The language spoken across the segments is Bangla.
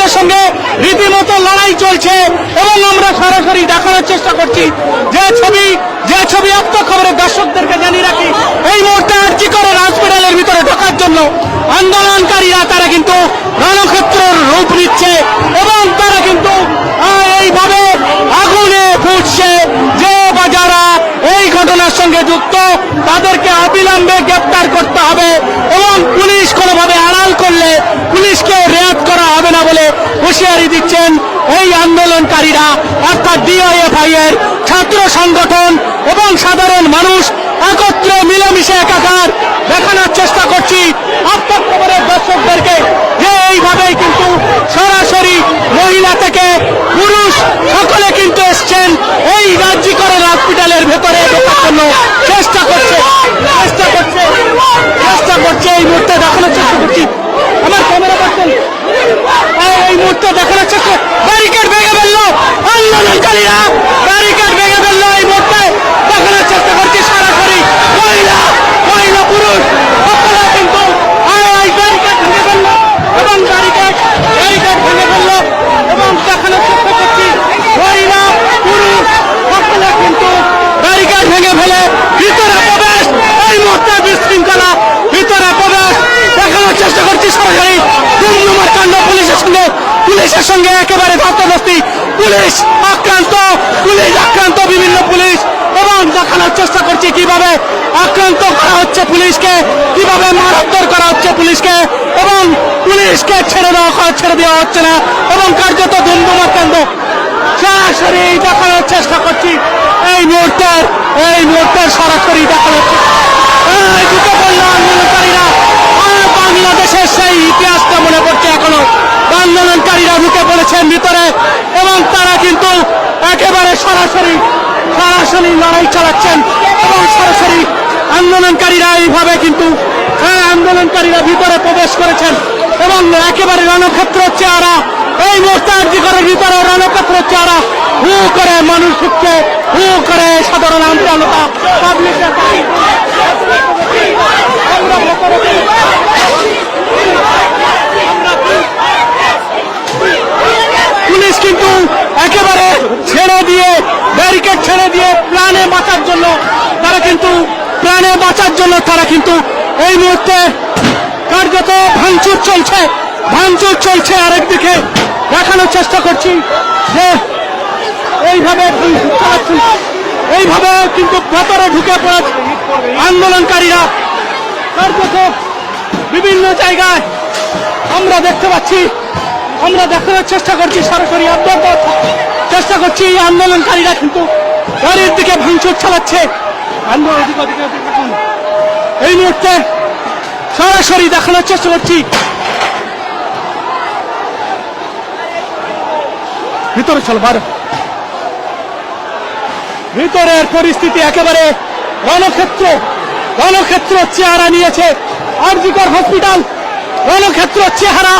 পুলিশের সঙ্গে রীতিমতো লড়াই চলছে এবং আমরা সরাসরি দেখানোর চেষ্টা করছি। যে ছবি যে ছবি আপ্ত খবরের দর্শকদেরকে জানিয়ে রাখি, এই মুহূর্তে আর্জি করেন হসপিটালের ভিতরে ঢোকার জন্য আন্দোলনকারীরা, তারা কিন্তু রণক্ষেত্রের রূপ নিচ্ছে এবং তারা কিন্তু এইভাবে আগুনে ফুটছে যে বা যারা এই ঘটনার সঙ্গে যুক্ত, তাদেরকে অবিলম্বে গ্রেপ্তার করতে হবে এবং পুলিশ কোনোভাবে আড়াল করলে পুলিশকে রেয়াত করা হবে না বলে হুঁশিয়ারি দিচ্ছেন এই আন্দোলনকারীরা। অর্থাৎ ডিওএফআই এর ছাত্র সংগঠন এবং সাধারণ মানুষ একত্রে মিলেমিশে একাকার দেখানোর চেষ্টা করছি আপনার খবরের দর্শকদেরকে যে এইভাবেই কিন্তু সরাসরি মহিলা থেকে পুরুষ সকলে কিন্তু এসছেন এই রাজ্যিকরের হসপিটালের ভেতরে ঢোকার জন্য চেষ্টা করছে চেষ্টা করছে চেষ্টা করছে এই মুহূর্তে দেখানোর চেষ্টা করছি আমার ক্যামেরা পাচ্ছেন এই মুহূর্তে দেখানোর চেষ্টা ব্যারিকেড ভেঙে ফেলল আন্দোলনকারীরা ব্যারিকেড ভেঙে ফেলল এই মুহূর্তে দেখানোর চেষ্টা করছি সরাসরি মহিলা মহিলা পুরুষ সকলে কিন্তু এই ব্যারিকেড ভেঙে ফেলল এবং ব্যারিকেড ব্যারিকেড ভেঙে ফেলল এবং দেখানোর চেষ্টা করছি মহিলা পুরুষ সকলে কিন্তু ব্যারিকেড ভেঙে ফেলে ভিতরে প্রবেশ এই মুহূর্তে বিশৃঙ্খলা ভিতরে প্রবেশ দেখানোর চেষ্টা করছি সরাসরি দুমদুমার কাণ্ড পুলিশের সঙ্গে পুলিশের সঙ্গে একেবারে ধস্তাধস্তি। পুলিশ আক্রান্ত পুলিশ আক্রান্ত বিভিন্ন পুলিশ। এবং দেখানোর চেষ্টা করছি কীভাবে আক্রান্ত করা হচ্ছে পুলিশকে, কীভাবে মারাত্মর করা হচ্ছে পুলিশকে। এবং পুলিশকে ছেড়ে দেওয়া ছেড়ে দেওয়া হচ্ছে না। এবং কার্যত দুমদুমার কাণ্ড সরাসরি দেখানোর চেষ্টা করছি। এই মুহূর্তের এই মুহূর্তের সরাসরি দেখানোর চেষ্টা- এই ঢুকে পড়ল আন্দোলনকারীরা আর বাংলাদেশের সেই ইতিহাসটা মনে পড়ছে এখনও আন্দোলনকারীরা ঢুকে পড়েছেন ভিতরে এবং তারা কিন্তু একেবারে সরাসরি সরাসরি লড়াই চালাচ্ছেন এবং সরাসরি আন্দোলনকারীরা এইভাবে কিন্তু হ্যাঁ, আন্দোলনকারীরা ভিতরে প্রবেশ করেছেন এবং একেবারে রণক্ষেত্র চেহারা এই মুহূর্তে আর্যিকরের ভিতরে রণক্ষেত্র চেহারা হু করে মানুষ ঢুকছে হু করে সাধারণ পাবলিকের পুলিশ কিন্তু একেবারে ছেড়ে দিয়ে ব্যারিকেড ছেড়ে দিয়ে প্রাণে বাঁচার জন্য তারা কিন্তু প্রাণে বাঁচার জন্য তারা কিন্তু এই মুহূর্তে কার্যত ভাঙচুর চলছে ভাঙচুর চলছে আরেকদিকে দেখানোর চেষ্টা করছি যে এইভাবে এইভাবে কিন্তু ভেতরে ঢুকে পড়েছে আন্দোলনকারীরা কার্যত বিভিন্ন জায়গায় আমরা দেখতে পাচ্ছি, আমরা দেখানোর চেষ্টা করছি, সরাসরি দেওয়ার চেষ্টা করছি। আন্দোলনকারীরা কিন্তু গাড়ির দিকে ভাঙচুর চালাচ্ছে। আন্দোলন এই মুহূর্তে সরাসরি দেখানোর চেষ্টা করছি। ভিতরে চলো বার ভিতরের পরিস্থিতি একেবারে রণক্ষেত্র রণক্ষেত্র চেহারা নিয়েছে আরজিকর হসপিটাল। রণক্ষেত্র চেহারা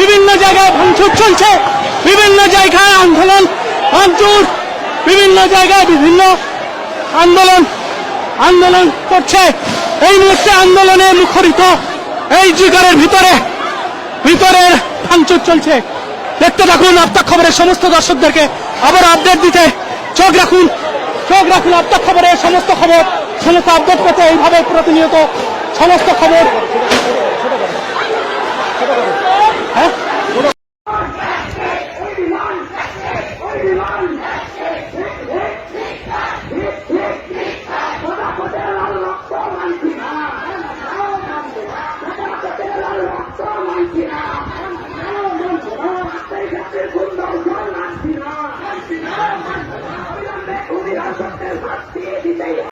বিভিন্ন জায়গায় ভাঙচুর চলছে, বিভিন্ন জায়গায় আন্দোলন, ভাঙচুর, বিভিন্ন জায়গায় বিভিন্ন আন্দোলন। আন্দোলন করছে। এই মুহূর্তে আন্দোলনে মুখরিত, এই জিগারের ভিতরে, ভিতরের ভাঙচুর চলছে। দেখতে থাকুন আপনার খবরের সমস্ত দর্শকদেরকে। আবার আপডেট দিতে চোখ রাখুন চোখ রাখুন আপনার খবরের সমস্ত খবর। সমস্ত আপডেট পেতে এইভাবে প্রতিনিয়ত সমস্ত খবর rating.